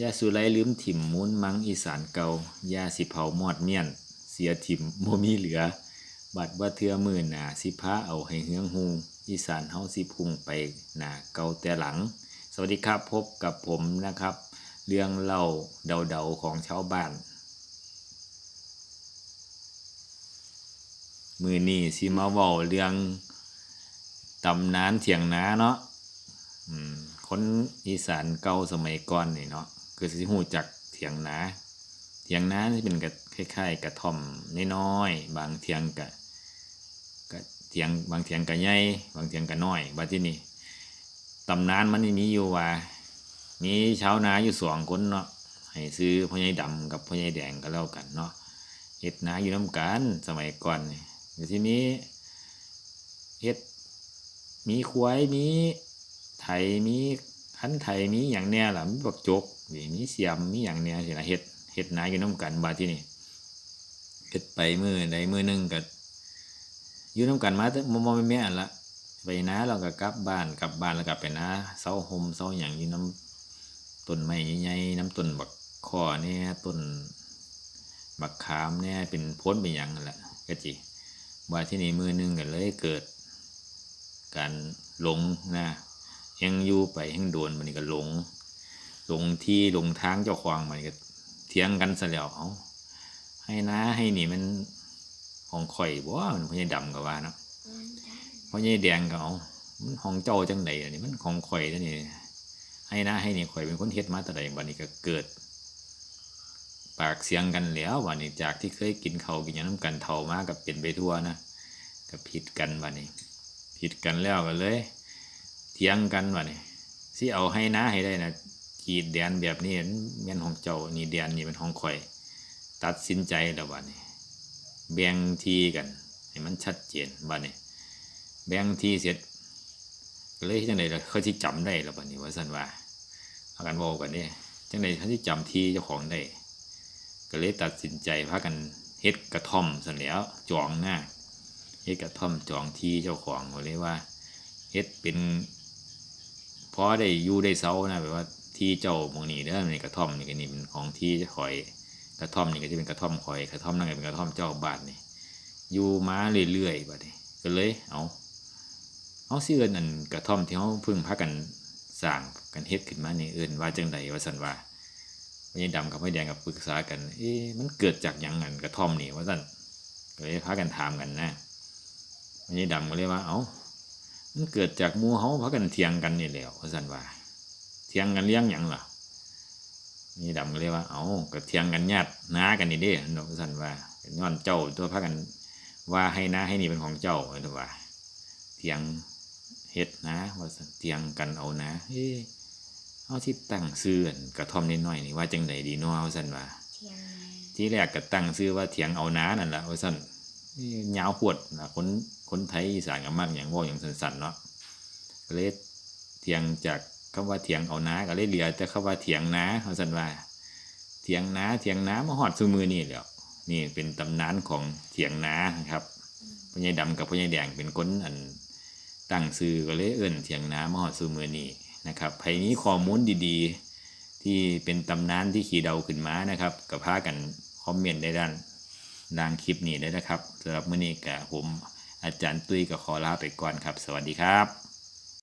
ยาสุไรลืมถิ่มมูนมังอีสานเกายาสิเผามอดเมียน เสียถิ่มโมมีเหลือ บัดว่าเทือมือหนาสิพาเอาให้เฮืองฮูอีสานเฮาสิพุ่งไปหนาเกาแต่หลัง สวัสดีครับพบกับผมนะครับ เรื่องเล่าเดาๆของชาวบ้าน มือนี้สิมาเว้าเรื่องตำนานเถียงนาเนาะคนอีสานเก่าสมัยก่อนนี่เนาะ คือสิฮู้จักเถียงนาเถียงนาที่เป็นกะคล้ายๆกระท่อมน้อยๆบางเถียงกะกะเถียงบางเถียงกะใหญ่บางเถียงกะน้อยบัดที่นี่ตำนานมันมีอยู่ว่ามีชาวนาอยู่สองคนเนาะให้ซื้อพ่อใหญ่ดำกับพ่อใหญ่แดงก็แล้วกันเนาะเฮ็ดนาอยู่น้ำกันสมัยก่อนนี่เดี๋ยวทีนี้เฮ็ดมีควายมีไถมี คันไถมีอย่างเนี้ยล่ะมีบักจกนี่มีเสียมมีอย่างเนี้ยสินะเฮ็ดเฮ็ดนาอยู่น้ำกันบาที่นี่เฮ็ดไปมือใดมือหนึงก็อยู่น้ำกันมาแต่มอมแม่นละไปนาเราก็กลับบ้านกลับบ้านแล้วก็ไปนาเสาห่มเสาหยังอยู่น้ำต้นไม้ใหญ่ๆน้ำต้นบักข้อเนี่ยต้นบักขามเนี่ยเป็นพ้นเป็นหยังนั่นแหละก็จิบาที่นี่มือหนึงก็เลยเกิด การหลงนะ ยังอยู่ไปยังโดนมันนี่ก็หลงหลงที่หลงทางเจ้าของมันก็เถียงกันซะแล้วเอาให้นะให้นี่มันของข่อยบ่มันพ่อใหญ่ดำก็ว่าเนาะพ่อใหญ่แดงก็เอามันของเจ้าจังไดอันนี้มันของข่อยแล้วนี่ให้นะให้นี่ข่อยเป็นคนเฮ็ดมาแต่ใดบัดนี้ก็เกิด ปากเสียงกันแล้ววันนี้จากที่เคยกินเขาวกินหยังน้ำกันเท่ามากับเป็นไปทั่วนะก็ผิดกันวันนี้ผิดกันแล้วก็เลย เถียงกันว่านี่สิเอาให้นะให้ได้นะขีดแดนแบบนี้แม่นของเจ้านี่แดนนี่เป็นของข่อย ตัดสินใจแล้วว่านี่แบ่งทีกันให้มันชัดเจนว่านี่แบ่งทีเสร็จก็เลยจังไดล่ะเขาที่จำได้แล้วบัดนี้ว่าซั่นว่าเอากันเว้ากันนี่จังไดเขาที่จำทีเจ้าของได้ ก็เลยตัดสินใจพากันเฮ็ดกระท่อมซั่นแหล้วจองหน้าเฮ็ดกระท่อมจองที่เจ้าของเขาเรียกว่าเฮ็ดเป็น พอได้อยู่ได้เซานะแบบว่าที่เจ้าหมองนี้เด้อในกระท่อมนี่ก็นี่เป็นของที่คอยกระท่อมนี่ก็จะเป็นกระท่อมคอยกระท่อมนั่นก็เป็นกระท่อมเจ้าบ้านนี่อยู่มาเรื่อยๆบัดนี้ก็เลยเอาเอาสิเอิ้นอันกระท่อมที่เขาพิ่งพากันสร้างกันเฮ็ดขึ้นมานี่เอิ้นว่าจังไดว่าซั่นว่าพญดำกับพ่อใหญ่แดงก็ปรึกษากัน เอ๊ะมันเกิดจากหยังอันกระท่อมนี่ว่าซั่นก็เลยพากันถามกันนะมันนี่ดำก็เลยว่าเอา้า มันเกิดจากหมูเฮาพักกันเถียงกันนี่แหล้วว่าสันว่า เถียงกันเลี้ยงหยังล่ะนี่ดำก็เลยว่า เอา้าก็เถียงกันญาติน้ากันนี่เด้เนาะว่าสันว่าย้อนเจ้าตัวพักกันว่าให้น้าให้นี่เป็นของเจ้าตัวว่า เถียงเฮ็ดนะว่าซั่นเถียงกันเอานะเฮ้เอาที่ตั้งซื้ออั่นกระท่อมน้อยๆนี่ว่าจังไดดีเนาะว่าซั่นว่าเทียงนาที่แรกก็ตั้งชื่อว่าเถียงเอาน้านั่นแหละว่าสั่นนี่ ยาวปวดนะคนคนไทยอีสานก็มากอย่างว่าอย่างสั้นๆเนาะก็เลยเถียงจากคำว่าเถียงเอาน้าก็เลยเหลือแต่คำว่าเถียงน้าว่าสันว่าเถียงน้าเถียงน้ามาหอดซูมือนี่แหล้วนี่เป็นตำนานของเถียงน้าครับพ่อใหญ่ดำกับพ่อใหญ่แดงเป็นคนอันตั้งซื้อก็เลยเอิ้นเถียงน้ามาหอดซูมือนี่นะครับใครนี้ข้อมูลดีๆ ที่เป็นตำนานที่ขี่เดาขึ้นมานะครับก็พากันคอมเมนต์ได้ด้าน ล่างคลิปนี้เลยนะครับสำหรับมื้อนี้กับผมอาจารย์ตุ้ยก็ขอลาไปก่อนครับ สวัสดีครับ